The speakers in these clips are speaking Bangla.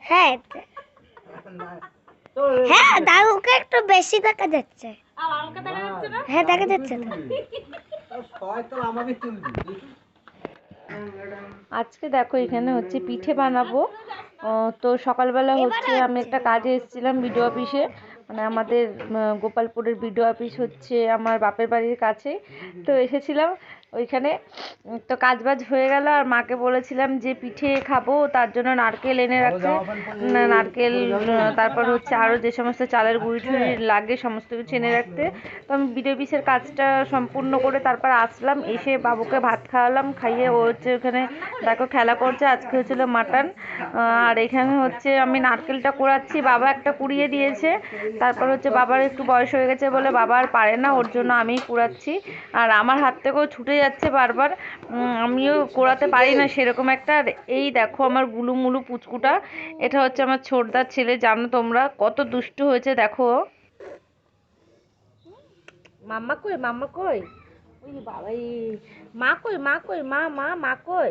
হ্যাঁ হ্যাঁ। দাদুকে একটু বেশি দেখা যাচ্ছে। আর আমাকে দেখা যাচ্ছে না? হ্যাঁ দেখা যাচ্ছে আজকে দেখো এখানে হচ্ছে পিঠে বানাবো। তো সকালবেলা হচ্ছে আমি একটা কাজে এসেছিলাম বিডিও অফিসে। মানে আমাদের গোপালপুরের বিডিও অফিস হচ্ছে আমার বাপের বাড়ির কাছে। তো এসেছিলাম ওইখানে তো কাজ বাজ হয়ে গেল আর মাকে বলেছিলাম যে পিঠে খাব তার জন্য নারকেল এনে রাখতে না, নারকেল তারপর হচ্ছে আরও যে সমস্ত চালের গুঁড়ি টুড়ি লাগে সমস্ত কিছু এনে রাখতে। তো আমি অফিসের কাজটা সম্পূর্ণ করে তারপর আসলাম এসে বাবুকে ভাত খাওয়ালাম খাইয়ে ও হচ্ছে ওখানে দেখো খেলা করছে আজকে হচ্ছিল মাটন। আর এখানে হচ্ছে আমি নারকেলটা কুড়াচ্ছি বাবা একটা কুড়িয়ে দিয়েছে। তারপর হচ্ছে বাবার একটু বয়স হয়ে গেছে বলে বাবা আর পারে না ওর জন্য আমিই কুড়াচ্ছি। আর আমার হাত থেকেও ছুটে যাচ্ছে বারবার আমিও কোড়াতে পারি না সেরকম একটা। আর এই দেখো আমার গুলু মুলু পুচকুটা, এটা হচ্ছে আমার ছোটদার ছেলে, জানো তোমরা? কত দুষ্টু হয়েছে, দেখো। মাম্মা কই মাম্মা কই? ওই মা কই মা কই, মা মা মা কই?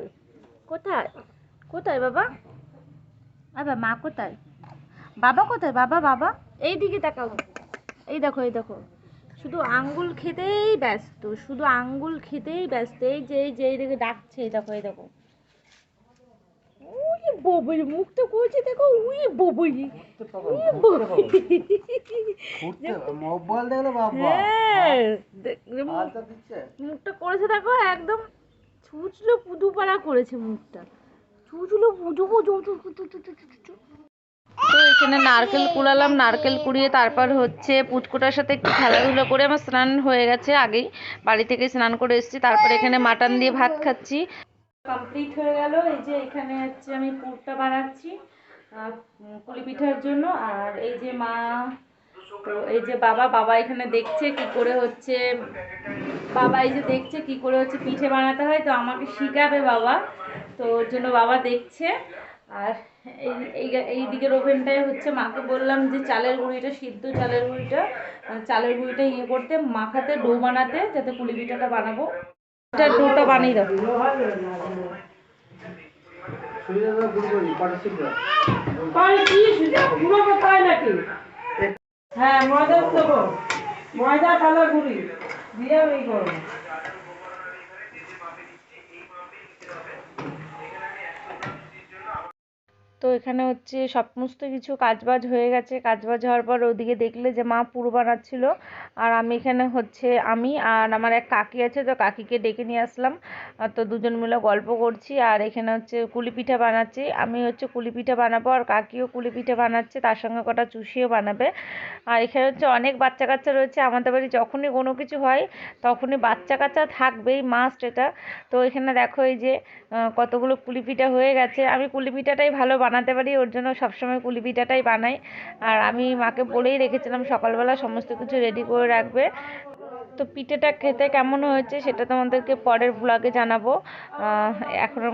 কোথায়? কোথায় বাবা? আবার মা কোথায়? বাবা কোথায়? বাবা বাবা? এই দিকে তাকাও। এই দেখো এই দেখো। শুধু আঙ্গুল খেতেই ব্যস্ত শুধু আঙ্গুল খেতেই ব্যস্ত এই যে এই যে এই দিকে ডাকছে এই দেখো এই দেখো উই ববই মুখটা করেছে দেখো উই ববই মোবাইল দেখলে বাবা হ্যাঁ দেখ- মুখটা করেছে দেখো একদম ছুচলো করেছে মুখটা ছুচলো পুজো পুজো তো এখানে নারকেল কুড়ালাম, নারকেল কুড়িয়ে তারপর হচ্ছে পুচকুটার সাথে একটু খেলাধুলো করে আমার স্নান হয়ে গেছে আগেই। বাড়ি থেকে স্নান করে এসেছি, তারপর এখানে মাটন দিয়ে ভাত খাচ্ছি। কমপ্লিট হয়ে গেল, এই যে এখানে হচ্ছে আমি পুরটা বানাচ্ছি পিঠার জন্য। আর এই যে মা, তো এই যে বাবা বাবা এখানে দেখছে কি করে হচ্ছে, বাবা এই যে দেখছে কি করে হচ্ছে পিঠে বানাতে হয়, তো আমাকে শিখাবে বাবা। তো ওর জন্য বাবা দেখছে। আর এই এই দিকের ওভেনটায় হচ্ছে মাকে বললাম যে চালের গুঁড়িটা, সিদ্ধ চালের গুঁড়িটা চালের গুঁড়িটা ইয়ে করতে, মাখাতে, ডো বানাতে, যাতে পুলি পিঠাটা বানাবো ডোটা বানিয়ে করতে হয়, ময়দা দেবো। ময়দা, কালো গুঁড়ি। দিয়ে করব তো এখানে হচ্ছে সমস্ত কিছু কাজবাজ হয়ে গেছে। কাজবাজ হওয়ার পর ওদিকে দেখলে যে মা পুরো বানাচ্ছিল। আর আমি এখানে হচ্ছে আমি আর আমার এক কাকি আছে, তো কাকিকে ডেকে নিয়ে আসলাম। তো দুজন মিলে গল্প করছি। আর এখানে হচ্ছে কুলি পিঠা বানাচ্ছি। আমি হচ্ছে কুলি পিঠা বানাবো আর কাকিও কুলি পিঠা বানাচ্ছে, তার সঙ্গে কটা চুষিও বানাবে। আর এখানে হচ্ছে অনেক বাচ্চা কাচ্চা রয়েছে। আমাদের বাড়ি যখনই কোনো কিছু হয়, তখনই বাচ্চা কাচ্চা থাকবেই মাস্ট এটা। তো এখানে দেখো এই যে কতগুলো পুলি পিঠা হয়ে গেছে। আমি পুলি পিঠাটাই ভালো বানাতে পারি, ওর জন্য সবসময় পুলি পিঠাটাই বানাই। আর আমি মাকে বলেই রেখেছিলাম, সকালবেলা সমস্ত কিছু রেডি করে রাখবে। তো পিঠেটা খেতে কেমন হয়েছে সেটা তোমাদেরকে পরের ব্লগে জানাব। মতো